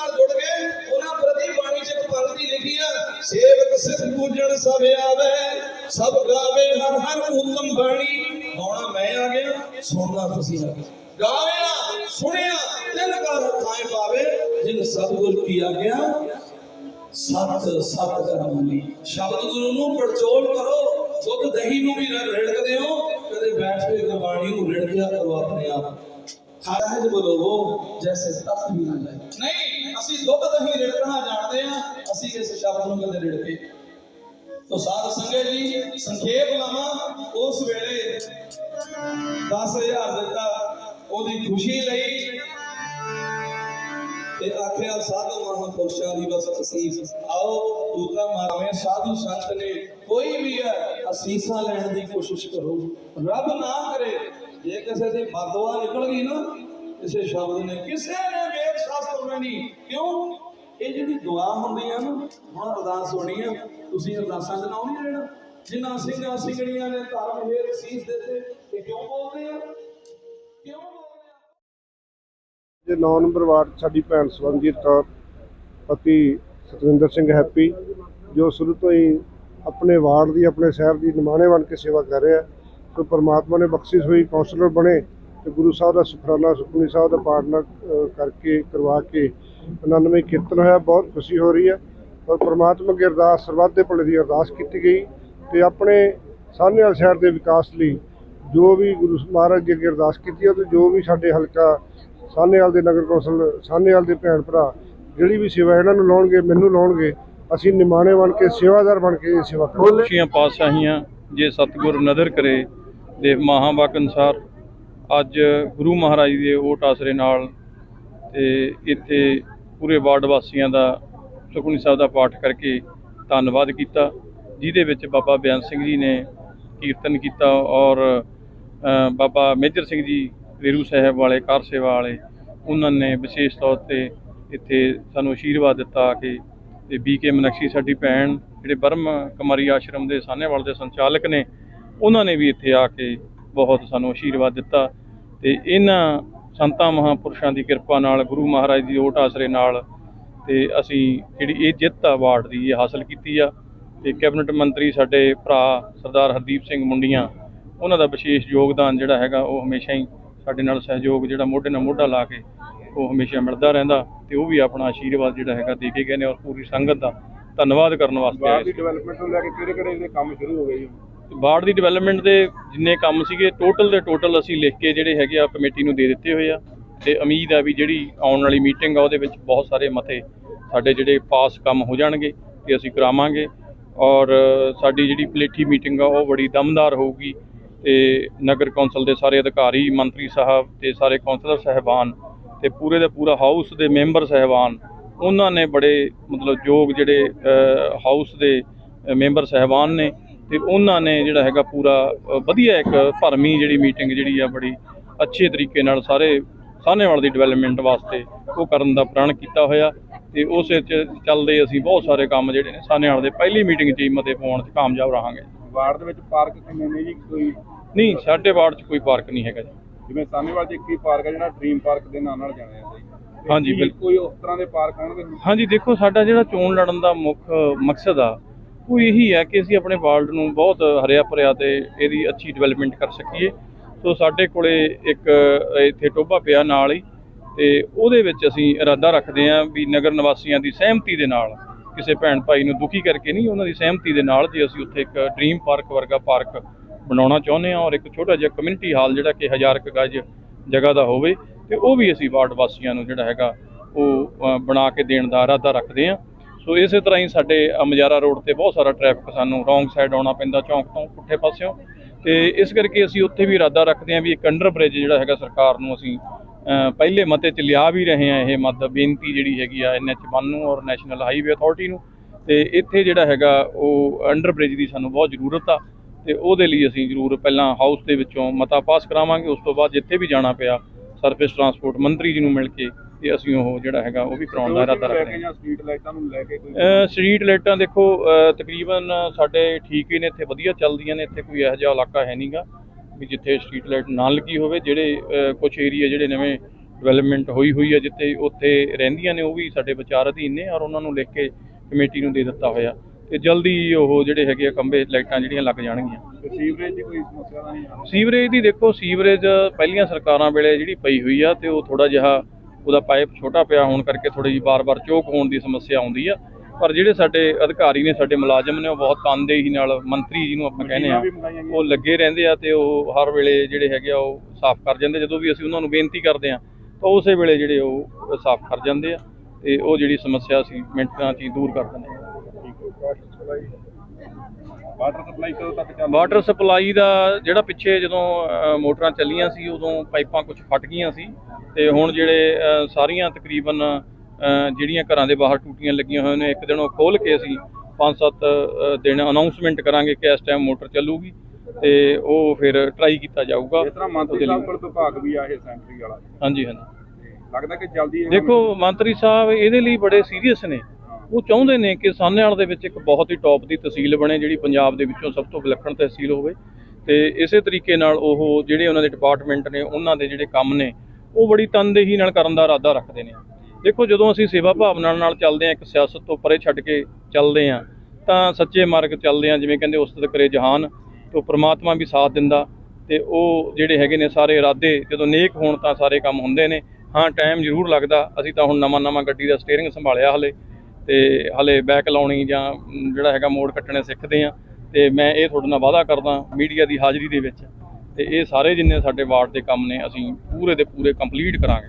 ਨਾਲ ਜੁੜ ਗਏ। ਉਹਨਾਂ ਪ੍ਰਤੀ ਬਾਣੀ ਚ ਪੰਕਤੀ ਲਿਖੀ ਆ, ਸੇਵਕ ਸਿਰ ਪੂਜਣ ਸਭ ਆਵੇ, ਸਭ ਗਾਵੇ ਹਰ ਹਰ ਉਤਮ ਬਾਣੀ। ਗਾਉਣਾ ਮੈਂ ਆ ਗਿਆ, ਸੁਣਨਾ ਤੁਸੀਂ ਆ ਗਏ ਗਾਇਆ ਸੁਣਿਆ, ਤਿੰਨ ਗੱਲ ਥਾਂ ਪਾਵੇ, ਜਿਨ ਸਤਿਗੁਰ ਕੀ ਆਗਿਆ, ਸਤ ਸਤ ਕਰਮ ਸ਼ਬਦ ਗੁਰੂ ਨੂੰ ਪੜਚੋਲ ਕਰੋ, ਦੁੱਧ ਦਹੀਂ ਨੂੰ ਵੀ ਰ- ਰਿੜਕਦੇ ਹੋ ਕਦੇ ਬੈਠ ਕੇ ਗੁਰਬਾਣੀ ਨੂੰ ਰਿੜਕਿਆ ਕਰੋ ਆਪਣੇ ਆਪ। ਖਾਜ ਬੋਲੋ, ਜੈਸੇ ਤਖਤ ਵੀ ਨਾ ਜਾਏ। ਨਹੀਂ ਅਸੀਂ ਦੁੱਧ ਦਹੀਂ ਰਿੜਕਣਾ ਜਾਣਦੇ ਆ ਅਸੀਂ ਇਸ ਸ਼ਬਦ ਨੂੰ ਕਦੇ ਰਿੜਕੇ। ਤੋ ਸਾਧ ਸੰਗਤ ਜੀ, ਸੰਖੇਪ ਲਾਵਾਂ, ਉਸ ਵੇਲੇ 10000 ਦਿੱਤਾ ਉਹਦੀ ਖੁਸ਼ੀ ਲਈ ਤੇ ਆਖਿਆ, ਸਾਧੂ ਮਹਾਂਪੁਰਸ਼ਾਂ ਦੀ ਬਸ ਅਸੀਸ, ਆਓ ਦੂਤਾ ਮਾਰਵੇਂ, ਸਾਧੂ ਸੰਤ ਨੇ ਕੋਈ ਵੀ ਹੈ, ਅਸੀਸਾਂ ਲੈਣ ਦੀ ਕੋਸ਼ਿਸ਼ ਕਰੋ। ਰੱਬ ਨਾ ਕਰੇ, ਜੇ ਕਿਸੇ ਦੇ ਬਦਵਾ ਨਿਕਲ ਗਈ ਨਾ, ਕਿਸੇ ਸ਼ਬਦ ਨੇ ਕਿਸੇ ਨੇ ਵੇਦ ਸ਼ਾਸਤਰ ਕਿਉਂ? ਇਹ ਜਿਹੜੀ ਦੁਆ ਹੁੰਦੀ ਆ ਨਾ, ਹੁਣ ਅਰਦਾਸ ਹੋਣੀ ਆ, ਤੁਸੀਂ ਅਰਦਾਸਾਂ ਚ ਨਾਉ ਨਹੀਂ ਲੈਣਾ ਜਿਨ੍ਹਾਂ ਸਿੰਘਾਂ ਸਿੰਘਣੀਆਂ ਨੇ ਧਰਮ ਹੇਰ ਸੀਸ ਦਿੱਤੇ ਇਹ ਕਿਉਂ ਬੋਲਦੇ ਆ? ਕਿਉਂ ਬੋਲਦੇ ਆ? ਜੇ 9 ਨੰਬਰ ਵਾਰਡ ਸਾਡੀ ਭੈਣ ਸਵਰਨਜੀਤ ਕੌਰ, ਪਤੀ ਸਤਵਿੰਦਰ ਸਿੰਘ ਹੈਪੀ, ਜੋ ਸ਼ੁਰੂ ਤੋਂ ਹੀ ਆਪਣੇ ਵਾਰਡ ਦੀ, ਆਪਣੇ ਸ਼ਹਿਰ ਦੀ ਨਿਮਾਣੇ ਬਣ ਕੇ ਸੇਵਾ ਕਰ ਰਿਹਾ ਸੋ ਪਰਮਾਤਮਾ ਨੇ ਬਖਸ਼ਿਸ਼ ਹੋਈ ਕਾਉਂਸਲਰ ਬਣੇ ਤੇ ਗੁਰੂ ਸਾਹਿਬ ਦਾ ਸੁਖਰਾਨਾ, ਸੁਖਮਨੀ ਸਾਹਿਬ ਦਾ ਪਾਠ ਕਰਕੇ ਕਰਵਾ ਕੇ 99 ਕੀਰਤਨ ਹੋਇਆ, ਬਹੁਤ ਖੁਸ਼ੀ ਹੋ ਰਹੀ ਹੈ। ਔਰ ਪਰਮਾਤਮਾ ਅੱਗੇ ਅਰਦਾਸ, ਸਰਬੱਤ ਦੇ ਭਲੇ ਦੀ ਅਰਦਾਸ ਕੀਤੀ ਗਈ ਤੇ ਆਪਣੇ ਸਾਹਨੇਵਾਲ ਸ਼ਹਿਰ ਦੇ ਵਿਕਾਸ ਲਈ ਜੋ ਵੀ ਗੁਰੂ ਮਹਾਰਾਜ ਜੀ ਅੱਗੇ ਅਰਦਾਸ ਕੀਤੀ ਹੈ, ਤੇ ਜੋ ਵੀ ਸਾਡੇ ਹਲਕਾ ਸਾਹਨੇਵਾਲ ਦੇ ਨਗਰ ਕੌਂਸਲ ਸਾਹਨੇਵਾਲ ਦੇ ਭੈਣ ਭਰਾ ਜਿਹੜੀ ਵੀ ਸੇਵਾ ਇਹਨਾਂ ਨੂੰ ਲਾਉਣਗੇ, ਮੈਨੂੰ ਲਾਉਣਗੇ, ਅਸੀਂ ਨਿਮਾਣੇ ਬਣ ਕੇ, ਸੇਵਾਦਾਰ ਬਣ ਕੇ ਇਹ ਸੇਵਾ ਕਰਾਂਗੇ। ਖੁਸ਼ੀਆਂ ਪਾਤਸ਼ਾਹੀਆਂ, ਜੇ ਸਤਿਗੁਰ ਨਦਰ ਕਰੇ ਦੇ ਮਹਾਵਾਕ ਅਨੁਸਾਰ ਅੱਜ ਗੁਰੂ ਮਹਾਰਾਜ ਦੇ ਓਟ ਆਸਰੇ ਨਾਲ ਤੇ ਇੱਥੇ ਪੂਰੇ ਵਾਰਡ ਵਾਸੀਆਂ ਦਾ ਸੁਖਮਨੀ ਸਾਹਿਬ ਦਾ ਪਾਠ ਕਰਕੇ ਧੰਨਵਾਦ ਕੀਤਾ, ਜਿਹਦੇ ਵਿੱਚ ਬਾਬਾ ਬਿਆਨ ਸਿੰਘ ਜੀ ਨੇ ਕੀਰਤਨ ਕੀਤਾ ਔਰ ਬਾਬਾ ਮੇਜਰ ਸਿੰਘ ਜੀ ਰੇਰੂ ਸਾਹਿਬ ਵਾਲੇ, ਕਾਰ ਸੇਵਾ ਵਾਲੇ, ਉਹਨਾਂ ਨੇ ਵਿਸ਼ੇਸ਼ ਤੌਰ ਤੇ ਇੱਥੇ ਸਾਨੂੰ ਅਸ਼ੀਰਵਾਦ ਦਿੱਤਾ ਕਿ ਤੇ ਬੀਕੇ ਮਨਕਸ਼ੀ ਸਾਡੀ ਭੈਣ, ਜਿਹੜੇ ਬਰਮ ਕੁਮਾਰੀ ਆਸ਼ਰਮ ਦੇ ਸਾਹਨੇਵਾਲ ਦੇ ਸੰਚਾਲਕ ਨੇ, ਉਹਨਾਂ ਨੇ ਵੀ ਇੱਥੇ ਆ ਕੇ ਬਹੁਤ ਸਾਨੂੰ ਅਸ਼ੀਰਵਾਦ ਦਿੱਤਾ। ਤੇ ਇਹਨਾਂ ਸੰਤਾਂ ਮਹਾਂਪੁਰਸ਼ਾਂ ਦੀ ਕਿਰਪਾ ਨਾਲ ਗੁਰੂ ਮਹਾਰਾਜ ਦੀ ਓਟ ਆਸਰੇ ਨਾਲ ਤੇ ਅਸੀਂ ਜਿਹੜੀ ਇਹ ਜਿੱਤ ਆ ਵਾਰਡ ਦੀ ਇਹ ਹਾਸਲ ਕੀਤੀ ਆ ਤੇ ਕੈਬਨਿਟ ਮੰਤਰੀ ਸਾਡੇ ਭਰਾ ਸਰਦਾਰ ਹਰਦੀਪ ਸਿੰਘ ਮੁੰਡੀਆਂ ਉਹਨਾਂ ਦਾ ਵਿਸ਼ੇਸ਼ ਯੋਗਦਾਨ ਜਿਹੜਾ ਹੈਗਾ ਉਹ ਹਮੇਸ਼ਾ ਹੀ ਸਾਡੇ ਨਾਲ ਸਹਿਯੋਗ ਜਿਹੜਾ ਮੋਢੇ ਨਾਲ ਮੋਢਾ ਲਾ ਕੇ ਉਹ ਹਮੇਸ਼ਾ ਮਿਲਦਾ ਰਹਿੰਦਾ ਤੇ ਉਹ ਵੀ ਆਪਣਾ ਆਸ਼ੀਰਵਾਦ ਜਿਹੜਾ ਹੈਗਾ ਦੇ ਕੇ ਗਏ ਨੇ ਔਰ ਪੂਰੀ ਸੰਗਤ ਦਾ ਧੰਨਵਾਦ ਕਰਨ ਵਾਸਤੇ ਆਏ ਸੀ। ਡਿਵੈਲਪਮੈਂਟ ਨੂੰ ਲੈ ਕੇ ਕਿਹੜੇ ਕਿਹੜੇ ਕੰਮ ਸ਼ੁਰੂ ਹੋ ਗਏ ਜੀ? ਵਾਰਡ ਦੀ ਡਿਵੈਲਪਮੈਂਟ ਦੇ ਜਿੰਨੇ ਕੰਮ ਸੀਗੇ ਟੋਟਲ ਦੇ ਟੋਟਲ ਅਸੀਂ ਲਿਖ ਕੇ ਜਿਹੜੇ ਹੈਗੇ ਆ ਕਮੇਟੀ ਨੂੰ ਦੇ ਦਿੱਤੇ ਹੋਏ ਆ। ਤੇ ਉਮੀਦ ਆ ਵੀ ਜਿਹੜੀ ਆਉਣ ਵਾਲੀ ਮੀਟਿੰਗ ਆ, ਉਹਦੇ ਵਿੱਚ ਬਹੁਤ ਸਾਰੇ ਮਤੇ ਸਾਡੇ ਜਿਹੜੇ ਪਾਸ ਕੰਮ ਹੋ ਜਾਣਗੇ, ਤੇ ਅਸੀਂ ਕਰਾਵਾਂਗੇ। ਔਰ ਸਾਡੀ ਜਿਹੜੀ ਪਲੇਠੀ ਮੀਟਿੰਗ ਆ, ਉਹ ਬੜੀ ਦਮਦਾਰ ਹੋਊਗੀ। ਤੇ ਨਗਰ ਕੌਂਸਲ ਦੇ ਸਾਰੇ ਅਧਿਕਾਰੀ, ਮੰਤਰੀ ਸਾਹਿਬ ਤੇ ਸਾਰੇ ਕੌਂਸਲਰ ਸਹਿਬਾਨ ਤੇ ਪੂਰੇ ਦੇ ਪੂਰਾ ਹਾਊਸ ਦੇ ਮੈਂਬਰ ਸਹਿਬਾਨ, ਉਹਨਾਂ ਨੇ ਬੜੇ ਮਤਲਬ ਯੋਗ ਜਿਹੜੇ ਹਾਊਸ ਦੇ ਮੈਂਬਰ ਸਹਿਬਾਨ ਨੇ। ਤੇ ਉਹਨਾਂ ਨੇ ਜਿਹੜਾ ਹੈਗਾ ਪੂਰਾ ਵਧੀਆ ਇੱਕ ਭਰਮੀ ਜਿਹੜੀ ਮੀਟਿੰਗ ਜਿਹੜੀ ਆ ਬੜੀ ਅੱਛੇ ਤਰੀਕੇ ਨਾਲ ਸਾਰੇ ਸਾਹਨੇਵਾਲ ਦੀ ਡਿਵੈਲਪਮੈਂਟ ਵਾਸਤੇ ਉਹ ਕਰਨ ਦਾ ਪ੍ਰਣ ਕੀਤਾ ਹੋਇਆ ਤੇ ਉਸੇ ਚੱਲਦੇ ਅਸੀਂ ਬਹੁਤ ਸਾਰੇ ਕੰਮ ਜਿਹੜੇ ਨੇ ਸਾਹਨੇਵਾਲ ਦੇ ਪਹਿਲੀ ਮੀਟਿੰਗ 'ਚ ਹੀ ਮਤੇ ਪਾਉਣ 'ਚ ਕਾਮਯਾਬ ਰਹਾਂਗੇ। ਵਾਰਡ ਦੇ ਵਿੱਚ ਪਾਰਕ ਕਿੰਨੇ ਨੇ ਜੀ? ਕੋਈ ਨਹੀਂ ਸਾਡੇ ਵਾਰਡ 'ਚ ਕੋਈ ਪਾਰਕ ਨਹੀਂ ਹੈਗਾ ਜੀ। ਜਿਵੇਂ ਸਾਹਨੇਵਾਲ ਚ ਇੱਕ ਹੀ ਪਾਰਕ ਹੈ ਜਿਹੜਾ ਡ੍ਰੀਮ ਪਾਰਕ ਦੇ ਨਾਂ ਨਾਲ ਜਾਣਿਆ ਜਾਂਦਾ ਹਾਂਜੀ, ਬਿਲਕੁਲ। ਕੋਈ ਉਸ ਤਰ੍ਹਾਂ ਦੇ ਪਾਰਕ ਹੋਣਗੇ? ਹਾਂਜੀ ਦੇਖੋ ਸਾਡਾ ਜਿਹੜਾ ਚੋਣ ਲੜਨ ਦਾ ਮੁੱਖ ਮਕਸਦ ਆ ਉਹ ਇਹੀ ਹੈ ਕਿ ਅਸੀਂ ਆਪਣੇ ਵਾਰਡ ਨੂੰ ਬਹੁਤ ਹਰਿਆ ਭਰਿਆ ਤੇ ਇਹਦੀ ਅੱਛੀ ਡਿਵੈਲਪਮੈਂਟ ਕਰ ਸਕੀਏ। ਸੋ ਸਾਡੇ ਕੋਲੇ ਇੱਕ ਇੱਥੇ ਟੋਭਾ ਪਿਆ ਨਾਲ ਹੀ ਤੇ ਉਹਦੇ ਵਿੱਚ ਅਸੀਂ ਇਰਾਦਾ ਰੱਖਦੇ ਹਾਂ ਵੀ ਨਗਰ ਨਿਵਾਸੀਆਂ ਦੀ ਸਹਿਮਤੀ ਦੇ ਨਾਲ, ਕਿਸੇ ਭੈਣ ਭਾਈ ਨੂੰ ਦੁਖੀ ਕਰਕੇ ਨਹੀਂ, ਉਹਨਾਂ ਦੀ ਸਹਿਮਤੀ ਦੇ ਨਾਲ ਜੇ ਅਸੀਂ ਉੱਥੇ ਇੱਕ ਡ੍ਰੀਮ ਪਾਰਕ ਵਰਗਾ ਪਾਰਕ ਬਣਾਉਣਾ ਚਾਹੁੰਦੇ ਹਾਂ ਔਰ ਇੱਕ ਛੋਟਾ ਜਿਹਾ ਕਮਿਊਨਿਟੀ ਹਾਲ ਜਿਹੜਾ ਕਿ ਹਜ਼ਾਰ ਕ ਗਜ ਜਗ੍ਹਾ ਦਾ ਹੋਵੇ ਤੇ ਉਹ ਵੀ ਅਸੀਂ ਵਾਰਡ ਵਾਸੀਆਂ ਨੂੰ ਜਿਹੜਾ ਹੈਗਾ ਉਹ ਬਣਾ ਕੇ ਦੇਣ ਦਾ ਇਰਾਦਾ ਰੱਖਦੇ ਹਾਂ। ਸੋ ਇਸੇ ਤਰ੍ਹਾਂ ਹੀ ਸਾਡੇ ਅ, ਮਜਾਰਾ ਰੋਡ ਤੇ ਬਹੁਤ ਸਾਰਾ ਟ੍ਰੈਫਿਕ ਸਾਨੂੰ ਰੋਂਗ ਸਾਈਡ ਆਉਣਾ ਪੈਂਦਾ ਚੌਂਕ ਤੋਂ ਪੁੱਠੇ ਪਾਸਿਓਂ। ਤੇ ਇਸ ਕਰਕੇ ਅਸੀਂ ਉੱਥੇ ਵੀ ਇਰਾਦਾ ਰੱਖਦੇ ਹਾਂ ਵੀ ਇੱਕ ਅੰਡਰ ਬ੍ਰਿਜ ਜਿਹੜਾ ਹੈਗਾ ਸਰਕਾਰ ਨੂੰ ਅਸੀਂ ਪਹਿਲੇ ਮਤੇ ਚ ਲਿਆ ਵੀ ਰਹੇ ਹਾਂ ਇਹ ਮਤ ਬੇਨਤੀ ਜਿਹੜੀ ਹੈਗੀ ਆ ਐਨਐਚ 1 ਨੂੰ ਔਰ ਨੈਸ਼ਨਲ ਹਾਈਵੇ ਅਥਾਰਟੀ ਨੂੰ। ਤੇ ਇੱਥੇ ਜਿਹੜਾ ਹੈਗਾ ਉਹ ਅੰਡਰ ਬ੍ਰਿਜ ਦੀ ਸਾਨੂੰ ਬਹੁਤ ਜ਼ਰੂਰਤ ਆ ਤੇ ਉਹਦੇ ਲਈ ਅਸੀਂ ਜ਼ਰੂਰ ਪਹਿਲਾਂ ਹਾਊਸ ਦੇ ਵਿੱਚੋਂ ਮਤਾ ਪਾਸ ਕਰਾਵਾਂਗੇ। ਉਸ ਤੋਂ ਬਾਅਦ ਜਿੱਥੇ ਵੀ ਜਾਣਾ ਪਿਆ ਸਰਫੇਸ ਟਰਾਂਸਪੋਰਟ ਮੰਤਰੀ ਜੀ ਨੂੰ ਮਿਲ ਕੇ ਤੇ ਅਸੀਂ ਉਹ ਜਿਹੜਾ ਹੈਗਾ ਉਹ ਵੀ ਕਰਾਉਣ ਦਾ ਇਰਾਦਾ ਰੱਖਦੇ ਹਾਂ। ਸਟਰੀਟ ਲਾਈਟਾਂ ਨੂੰ ਲੈ ਕੇ ਕੋਈ ਸਟਰੀਟ ਲਾਈਟਾਂ ਦੇਖੋ ਤਕਰੀਬਨ ਸਾਡੇ ਠੀਕ ਹੀ ਨੇ ਇੱਥੇ ਵਧੀਆ ਚੱਲਦੀਆਂ ਨੇ ਇੱਥੇ ਕੋਈ ਇਹੋ ਜਿਹਾ ਇਲਾਕਾ ਹੈ ਨਹੀਂਗਾ ਵੀ ਜਿੱਥੇ ਸਟਰੀਟ ਲਾਈਟ ਨਾ ਲੱਗੀ ਹੋਵੇ। ਜਿਹੜੇ ਕੁਝ ਏਰੀਆ ਜਿਹੜੇ ਨਵੇਂ ਡਿਵੈਲਪਮੈਂਟ ਹੋਈ ਹੋਈ ਹੈ ਜਿੱਥੇ ਉੱਥੇ ਰਹਿੰਦੀਆਂ ਨੇ ਉਹ ਵੀ ਸਾਡੇ ਵਿਚਾਰ ਅਧੀਨ ਨੇ ਔਰ ਉਹਨਾਂ ਨੂੰ ਲਿਖ ਕੇ ਕਮੇਟੀ ਨੂੰ ਦੇ ਦਿੱਤਾ ਹੋਇਆ। ਤੇ ਜਲਦੀ ਉਹ ਜਿਹੜੇ ਹੈਗੇ ਆ ਖੰਭੇ ਲਾਈਟਾਂ ਜਿਹੜੀਆਂ ਲੱਗ ਜਾਣਗੀਆਂ। ਸੀਵਰੇਜ ਦੀ ਕੋਈ ਸਮੱਸਿਆ ਨਹੀਂ ਆ? ਸੀਵਰੇਜ ਦੀ ਦੇਖੋ ਸੀਵਰੇਜ ਪਹਿਲੀਆਂ ਸਰਕਾਰਾਂ ਵੇਲੇ ਜਿਹੜੀ ਪਈ ਹੋਈ ਆ ਤੇ ਉਹ ਥੋੜਾ ਜਿਹਾ ਉਹਦਾ ਪਾਈਪ ਛੋਟਾ ਪਿਆ ਹੋਣ ਕਰਕੇ ਥੋੜੀ ਜਿਹੀ ਬਾਰ-ਬਾਰ ਚੋਕ ਹੋਣ ਦੀ ਸਮੱਸਿਆ ਆਉਂਦੀ ਆ। ਪਰ ਜਿਹੜੇ ਸਾਡੇ ਅਧਿਕਾਰੀ ਨੇ, ਸਾਡੇ ਮੁਲਾਜ਼ਮ ਨੇ, ਉਹ ਬਹੁਤ ਤਨਦੇਹੀ ਨਾਲ ਮੰਤਰੀ ਜਿਹਨੂੰ ਆਪਾਂ ਕਹਿੰਦੇ ਆ, ਉਹ ਲੱਗੇ ਰਹਿੰਦੇ ਆ ਤੇ ਉਹ ਹਰ ਵੇਲੇ ਜਿਹੜੇ ਹੈਗੇ ਆ, ਉਹ ਸਾਫ਼ ਕਰ ਜਾਂਦੇ। ਜਦੋਂ ਵੀ ਅਸੀਂ ਉਹਨਾਂ ਨੂੰ ਬੇਨਤੀ ਕਰਦੇ ਆ, ਤਾਂ ਉਸੇ ਵੇਲੇ ਜਿਹੜੇ ਉਹ ਸਾਫ਼ ਕਰ ਜਾਂਦੇ ਆ ਤੇ ਉਹ ਜਿਹੜੀ ਸਮੱਸਿਆ ਸੀ ਮਿੰਟਾਂ 'ਚ ਹੀ ਦੂਰ ਕਰ ਦਿੰਦੇ ਆ। ਵਾਟਰ ਸਪਲਾਈ ਕਦੋਂ ਤੱਕ ਚੱਲ ਵਾਟਰ ਸਪਲਾਈ ਦਾ ਜਿਹੜਾ ਪਿੱਛੇ ਜਦੋਂ ਮੋਟਰਾਂ ਚੱਲੀਆਂ ਸੀ ਉਦੋਂ ਪਾਈਪਾਂ ਕੁਝ ਫਟ ਗਈਆਂ ਸੀ ਤੇ ਹੁਣ ਜਿਹੜੇ ਸਾਰੀਆਂ ਤਕਰੀਬਨ ਜਿਹੜੀਆਂ ਘਰਾਂ ਦੇ ਬਾਹਰ ਟੂਟੀਆਂ ਲੱਗੀਆਂ ਹੋਈਆਂ ਨੇ ਇੱਕ ਦਿਨ ਉਹ ਖੋਲ ਕੇ ਅਸੀਂ 5-7 ਦਿਨ ਅਨਾਉਂਸਮੈਂਟ ਕਰਾਂਗੇ ਕਿ ਇਸ ਟਾਈਮ ਮੋਟਰ ਚੱਲੂਗੀ ਤੇ ਉਹ ਫਿਰ ਟਰਾਈ ਕੀਤਾ ਜਾਊਗਾ। ਇਸ ਤਰ੍ਹਾਂ ਮੰਤਰੀ। ਸਾਹਿਬ ਕੋਲ ਵਿਭਾਗ ਵੀ ਆ ਇਹ ਸੈਂਟਰੀ ਵਾਲਾ। ਹਾਂਜੀ ਹਾਂਜੀ। ਲੱਗਦਾ ਕਿ ਜਲਦੀ ਦੇਖੋ ਮੰਤਰੀ ਸਾਹਿਬ ਇਹਦੇ ਲਈ ਬੜੇ ਸੀਰੀਅਸ ਨੇ। ਉਹ ਚਾਹੁੰਦੇ ਨੇ ਕਿ ਸਾਹਨੇਵਾਲ ਦੇ ਵਿੱਚ ਇੱਕ ਬਹੁਤ ਹੀ ਟੌਪ ਦੀ ਤਹਿਸੀਲ ਬਣੇ, ਜਿਹੜੀ ਪੰਜਾਬ ਦੇ ਵਿੱਚੋਂ ਸਭ ਤੋਂ ਵਿਲੱਖਣ ਤਹਿਸੀਲ ਹੋਵੇ। ਤੇ ਇਸੇ ਤਰੀਕੇ ਨਾਲ ਉਹ ਜਿਹੜੇ ਉਹਨਾਂ ਦੇ ਡਿਪਾਰਟਮੈਂਟ ਨੇ, ਉਹਨਾਂ ਦੇ ਜਿਹੜੇ ਕੰਮ ਨੇ, ਉਹ ਬੜੀ ਤਨਦੇਹੀ ਨਾਲ ਕਰਨ ਦਾ ਇਰਾਦਾ ਰੱਖਦੇ ਨੇ। ਦੇਖੋ, ਜਦੋਂ ਅਸੀਂ ਸੇਵਾ ਭਾਵਨਾ ਨਾਲ ਚੱਲਦੇ ਹਾਂ, ਇੱਕ ਸਿਆਸਤ ਤੋਂ ਪਰੇ ਛੱਡ ਕੇ ਚੱਲਦੇ ਹਾਂ, ਤਾਂ ਸੱਚੇ ਮਾਰਗ ਚੱਲਦੇ ਹਾਂ, ਜਿਵੇਂ ਕਹਿੰਦੇ ਉਸਤਤ ਕਰੇ ਜਹਾਨ, ਤੋਂ ਪ੍ਰਮਾਤਮਾ ਵੀ ਸਾਥ ਦਿੰਦਾ, ਤੇ ਉਹ ਜਿਹੜੇ ਹੈਗੇ ਨੇ ਸਾਰੇ ਇਰਾਦੇ, ਜਦੋਂ ਨੇਕ ਹੋਣ ਤਾਂ ਸਾਰੇ ਕੰਮ ਹੁੰਦੇ ਨੇ। ਹਾਂ ਟਾਈਮ ਜ਼ਰੂਰ ਲੱਗਦਾ, ਅਸੀਂ ਤਾਂ ਹੁਣ ਨਵਾਂ ਨਵਾਂ ਗੱਡੀ ਦਾ ਸਟੀਅਰਿੰਗ ਸੰਭਾਲਿਆ ਹਲੇ। ਤੇ ਹਲੇ ਬੈਕ ਲਾਉਣੀ ਜਾਂ ਜਿਹੜਾ ਹੈਗਾ ਮੋੜ ਕੱਟਣੇ ਸਿੱਖਦੇ ਆ ਤੇ ਮੈਂ ਇਹ ਤੁਹਾਡੇ ਨਾਲ ਵਾਅਦਾ ਕਰਦਾ ਮੀਡੀਆ ਦੀ ਹਾਜ਼ਰੀ ਦੇ ਵਿੱਚ ਤੇ ਇਹ ਸਾਰੇ ਜਿੰਨੇ ਸਾਡੇ ਵਾਰਡ ਦੇ ਕੰਮ ਨੇ ਅਸੀਂ ਪੂਰੇ ਦੇ ਪੂਰੇ ਕੰਪਲੀਟ ਕਰਾਂਗੇ।